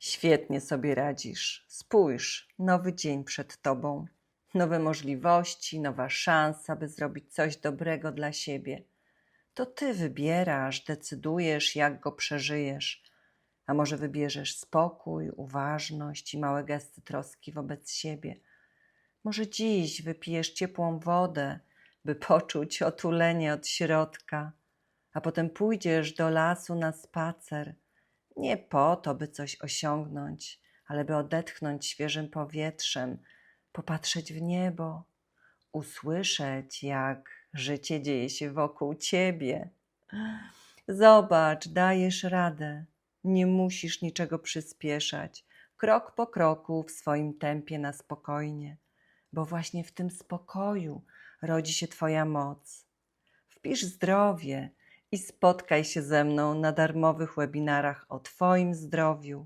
Świetnie sobie radzisz. Spójrz, nowy dzień przed tobą. Nowe możliwości, nowa szansa, by zrobić coś dobrego dla siebie. To ty wybierasz, decydujesz, jak go przeżyjesz. A może wybierzesz spokój, uważność i małe gesty troski wobec siebie. Może dziś wypijesz ciepłą wodę, by poczuć otulenie od środka, a potem pójdziesz do lasu na spacer. Nie po to, by coś osiągnąć, ale by odetchnąć świeżym powietrzem, popatrzeć w niebo, usłyszeć, jak życie dzieje się wokół ciebie. Zobacz, dajesz radę. Nie musisz niczego przyspieszać. Krok po kroku w swoim tempie na spokojnie, bo właśnie w tym spokoju rodzi się Twoja moc. Wpisz zdrowie i spotkaj się ze mną na darmowych webinarach o Twoim zdrowiu.